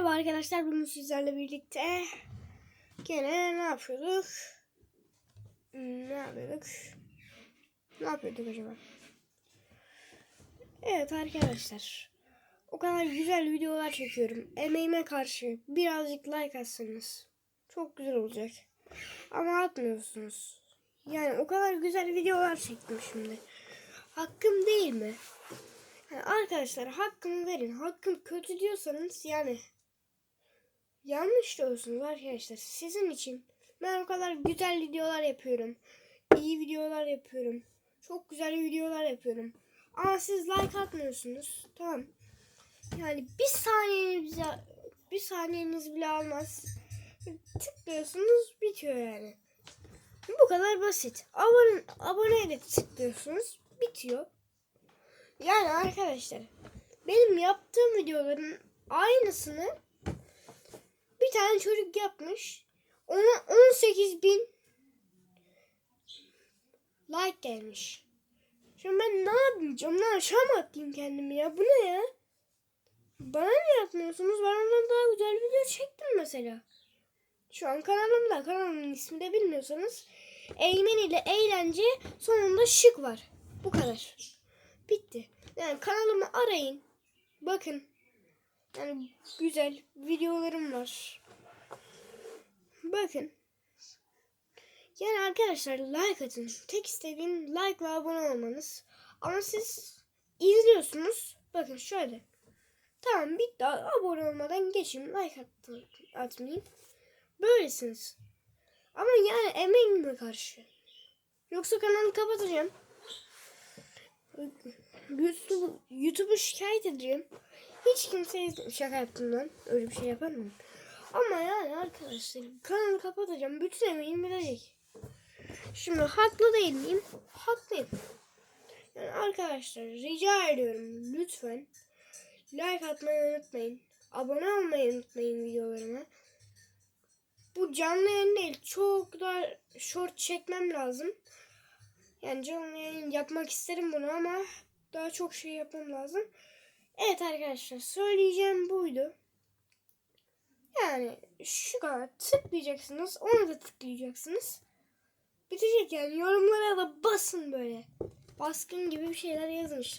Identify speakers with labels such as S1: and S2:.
S1: Merhaba arkadaşlar bugün sizlerle birlikte gene ne yapıyorduk? Hmm, Ne yapıyorduk? Ne yapıyorduk acaba? Evet arkadaşlar. O kadar güzel videolar çekiyorum. Emeğime karşı birazcık like atsanız çok güzel olacak. Ama atmıyorsunuz. Yani o kadar güzel videolar çektim şimdi. Hakkım değil mi? Yani arkadaşlar hakkımı verin. Hakkım kötü diyorsanız yani yanlış diyorsunuz arkadaşlar. Sizin için ben o kadar güzel videolar yapıyorum. İyi videolar yapıyorum. Çok güzel videolar yapıyorum. Ama siz like atmıyorsunuz. Tamam. Yani bir saniyeniz bir saniyeniz bile almaz. Tıklıyorsunuz bitiyor yani. Bu kadar basit. Abone, abone de tıklıyorsunuz bitiyor. Yani arkadaşlar benim yaptığım videoların aynısını tane çocuk yapmış. Ona 18 bin like gelmiş. Şimdi ben ne yapacağım? Ne aşağı mı atayım kendimi ya? Bu ne ya? Bana ne yapmıyorsunuz? Ben ondan daha güzel video çektim mesela. Şu an kanalımda. Kanalımın ismi de bilmiyorsanız Eymen ile eğlence sonunda şık var. Bu kadar. Bitti. Yani kanalımı arayın. Bakın. Yani güzel videolarım var. Bakın. Yani arkadaşlar like atın. Tek istediğim like ve abone olmanız. Ama siz izliyorsunuz. Bakın şöyle. Tamam bitti. Abone olmadan geçeyim. Like attım, atmayayım. Böylesiniz. Ama yani emeğime karşı. Yoksa kanalı kapatacağım. YouTube, YouTube'u şikayet edeceğim. Hiç kimse izlemiyor. Şaka yaptım lan. Öyle bir şey yapar mıyım? Ama yani arkadaşlar kanalı kapatacağım. Bütün emeğim gidecek. Şimdi haklı değil miyim? Haklıyım. Yani arkadaşlar rica ediyorum lütfen like atmayı unutmayın. Abone olmayı unutmayın videolarıma. Bu canlı yayın değil. Çok da short çekmem lazım. Yani canlı yayın yapmak isterim bunu ama daha çok şey yapmam lazım. Evet arkadaşlar söyleyeceğim buydu. Yani şu kadar tıklayacaksınız. Ona da tıklayacaksınız. Bitecek yani yorumlara da basın böyle. Baskın gibi bir şeyler yazın işte.